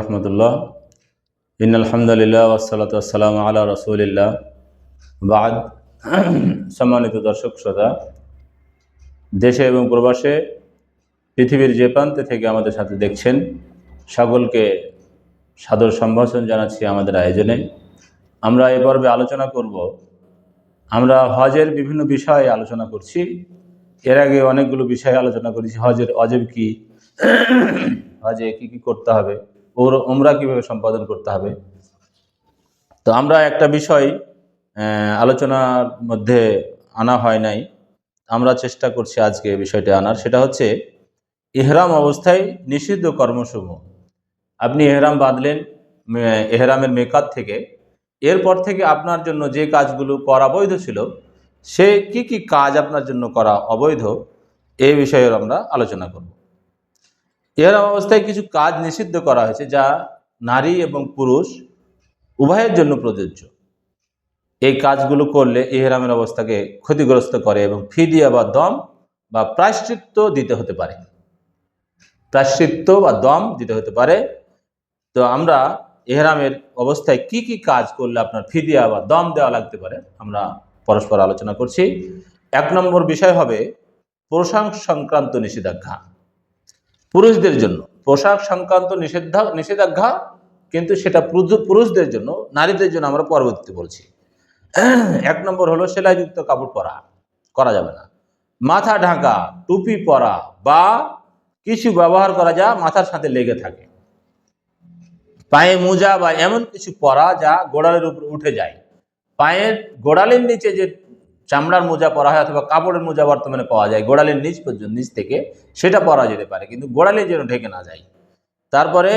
রহমতুল্লাহ। In আলহামদুলিল্লাহ ওসালাত আসসালাম আলা রসুলিল্লাহ। বাদ। সম্মানিত দর্শক শ্রোতা, দেশে এবং প্রবাসে পৃথিবীর যে প্রান্তে থেকে আমাদের সাথে দেখছেন সকলকে সাদর সম্ভাষণ জানাচ্ছি আমাদের আয়োজনে। আমরা এ পর্বে আলোচনা করব। আমরা হজের বিভিন্ন বিষয়ে আলোচনা করছি। এর আগে অনেকগুলো বিষয়ে আলোচনা করেছি। হজের অজেব কি? হজে কি কি করতে হবে, ওর ওমরা কীভাবে সম্পাদন করতে হবে। তো আমরা একটা বিষয় আলোচনার মধ্যে আনা হয় নাই। আমরা চেষ্টা করছি আজকে বিষয়টা আনার, সেটা হচ্ছে এহরাম অবস্থায় নিষিদ্ধ কর্মসমূহ। আপনি এহরাম বাঁধলেন এহরামের মেকাত থেকে। এরপর থেকে আপনার জন্য যে কাজগুলো করা বৈধ ছিল, সে কি কি কাজ আপনার জন্য করা অবৈধ, এ বিষয়ে আমরা আলোচনা করব। এহরাম অবস্থায় কিছু কাজ নিষিদ্ধ করা হয়েছে যা নারী এবং পুরুষ উভয়ের জন্য প্রযোজ্য। এই কাজগুলো করলে ইহরামের অবস্থাকে ক্ষতিগ্রস্ত করে এবং ফিদিয়া বা দম বা প্রায়শ্চিত্ত দিতে হতে পারে। প্রায়শ্চিত্ত বা দম দিতে হতে পারে। তো আমরা এহরামের অবস্থায় কি কি কাজ করলে আপনার ফিদিয়া বা দম দেওয়া লাগতে পারে, আমরা পরস্পর আলোচনা করছি। এক নম্বর বিষয় হবে পোশাক সংক্রান্ত নিষেধাজ্ঞা। পুরুষদের জন্য। পোশাক সংক্রান্ত নিষেধা নিষেধাজ্ঞা, কিন্তু সেটা পুরুষদের জন্য, নারীদের জন্য আমরা পরবর্তীতে বলছি। এক নম্বর হলো সেলাইযুক্ত কাপড় পরা, করা যাবে না। মাথা ঢাকা, টুপি পরা বা কিছু ব্যবহার করা যা মাথার সাথে লেগে থাকে। পায়ে মোজা বা এমন কিছু পরা যা গোড়ালের উপর উঠে যায়। পায়ের গোড়ালির নিচে যে চামড়ার মোজা পরা হয় অথবা কাপড়ের মোজা বর্তমানে পাওয়া যায়, গোড়ালির নিচ পর্যন্ত, নিচ থেকে, সেটা পরা যেতে পারে, কিন্তু গোড়ালি যেন ঢেকে না যায়। তারপরে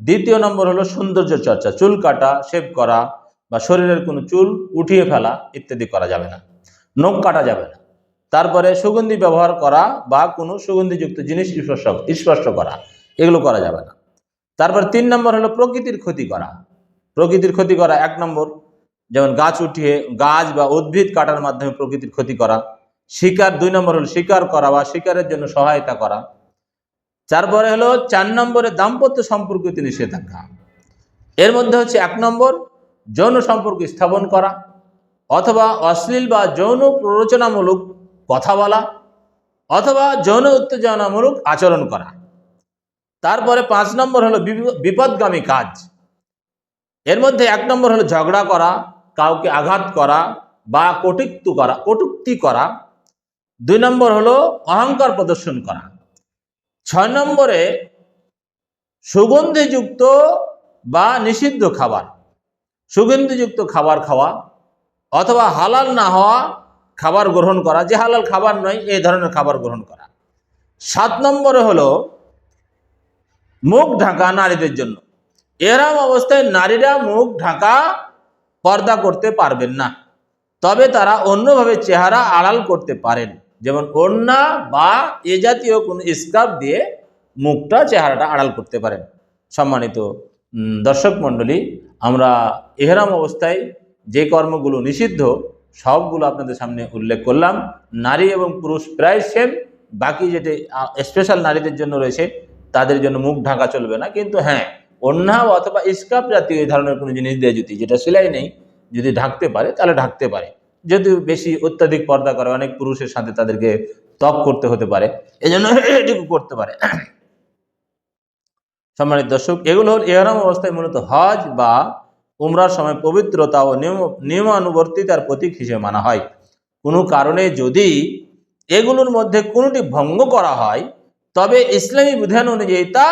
দ্বিতীয় নম্বর হলো সৌন্দর্য চর্চা, চুল কাটা, শেভ করা বা শরীরের কোনো চুল উঠিয়ে ফেলা ইত্যাদি করা যাবে না, নখ কাটা যাবে না। তারপরে সুগন্ধি ব্যবহার করা বা কোনো সুগন্ধিযুক্ত জিনিস স্পর্শ স্পর্শ করা, এগুলো করা যাবে না। তারপর তিন নম্বর হলো প্রকৃতির ক্ষতি করা, প্রকৃতির ক্ষতি করা এক নম্বর। যেমন গাছ উঠিয়ে, গাছ বা উদ্ভিদ কাটার মাধ্যমে প্রকৃতির ক্ষতি করা, শিকার দুই নম্বর হলো শিকার করা বা শিকারের জন্য সহায়তা করা। তারপরে হলো চার নম্বরে দাম্পত্য সম্পর্কিত নিষেধাজ্ঞা। এর মধ্যে হচ্ছে এক নম্বর, যৌন সম্পর্ক স্থাপন করা অথবা অশ্লীল বা যৌন প্ররোচনামূলক কথা বলা অথবা যৌন উত্তেজনামূলক আচরণ করা। তারপরে পাঁচ নম্বর হলো বিপ- বিপদগামী কাজ। এর মধ্যে এক নম্বর হলো ঝগড়া করা কাউকে আঘাত করা বা কটুক্তি করা কটুক্তি করা। দুই নম্বর হলো অহংকার প্রদর্শন করা। ছয় নম্বরে সুগন্ধিযুক্ত বা নিষিদ্ধ খাবার, সুগন্ধিযুক্ত খাবার খাওয়া অথবা হালাল না হওয়া খাবার গ্রহণ করা, যে হালাল খাবার নয়, এই ধরনের খাবার গ্রহণ করা। সাত নম্বরে হলো মুখ ঢাকা নারীদের জন্য। এরম অবস্থায় নারীরা মুখ ঢাকা পর্দা করতে পারবেন না। তবে তারা অন্যভাবে চেহারা আড়াল করতে পারেন। যেমন ওড়না বা এ জাতীয় কোনো স্কার্ফ দিয়ে মুখটা, চেহারাটা আড়াল করতে পারেন। সম্মানিত দর্শক মণ্ডলী, আমরা এহরাম অবস্থায় যে কর্মগুলো নিষিদ্ধ, সবগুলো আপনাদের সামনে উল্লেখ করলাম। নারী এবং পুরুষ প্রায় সেম বাকি যেটি স্পেশাল নারীদের জন্য রয়েছে, তাদের জন্য মুখ ঢাকা চলবে না। কিন্তু হ্যাঁ অন্যা অথবা স্কার্ফ জাতীয় এই ধরনের কোনো জিনিস দিয়ে যদি যেটা সেলাই নেই, যদি ঢাকতে পারে, তাহলে ঢাকতে পারে। যদি বেশি অত্যাধিক পর্দা করে অনেক পুরুষের সাথে তাদেরকে তপ করতে হতে পারে এই জন্য এটুকু করতে পারে। সম্মানিত দর্শক, এগুলো হল এহরাম অবস্থায় মূলত হজ বা উমরার সময় পবিত্রতা ও নিয়ম, নিয়মানুবর্তিতার প্রতীক হিসেবে মানা হয়। কোনো কারণে যদি এগুলোর মধ্যে কোনোটি ভঙ্গ করা হয়, তবে ইসলামী বিধান অনুযায়ী তা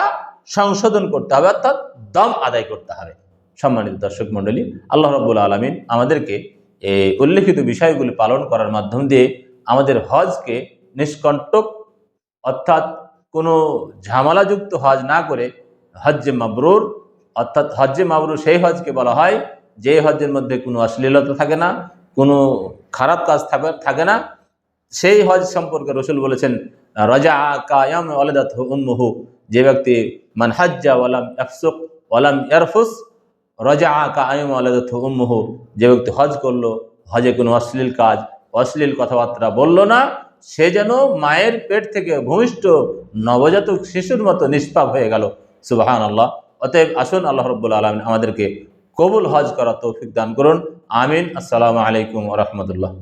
সংশোধন করতে হবে, অর্থাৎ দম আদায় করতে হবে। সম্মানিত দর্শক মণ্ডলী, আল্লাহ রব্বুল আলমিন আমাদেরকে এই উল্লেখিত বিষয়গুলি পালন করার মাধ্যম দিয়ে আমাদের হজকে নিষ্কণ্টক, অর্থাৎ কোনো ঝামেলাযুক্ত হজ না করে হজ্জে মাবরুর, অর্থাৎ হজ্জে মাবরুর সেই হজকে বলা হয়, যে হজ্জের মধ্যে কোনো অশ্লীলতা থাকে না, কোনো খারাপ কাজ থাকে থাকে না। সেই হজ সম্পর্কে রসুল বলেছেন রাজা কায়াম ওয়ালাদাত উম্মুহু। যে ব্যক্তি, মান হাজ্জা ওয়ালাম আফসুক ওয়ালাম ইয়ারফুস রাজা কায়াম ওয়ালাদাত উম্মুহু। যে ব্যক্তি হজ করল, হজে কোনো অশ্লীল কাজ, অশ্লীল কথাবার্তা বলল না, সে যেন মায়ের পেট থেকে ভূমিষ্ঠ নবজাতক শিশুর মতো নিষ্পাপ হয়ে গেল। সুবাহান আল্লাহ অতএব আসুন, আল্লাহ রব্বুল আলমিন আমাদেরকে কবুল হজ করা তৌফিক দান করুন। আমিন। আসসালামু আলাইকুম রহমতুল্লাহ।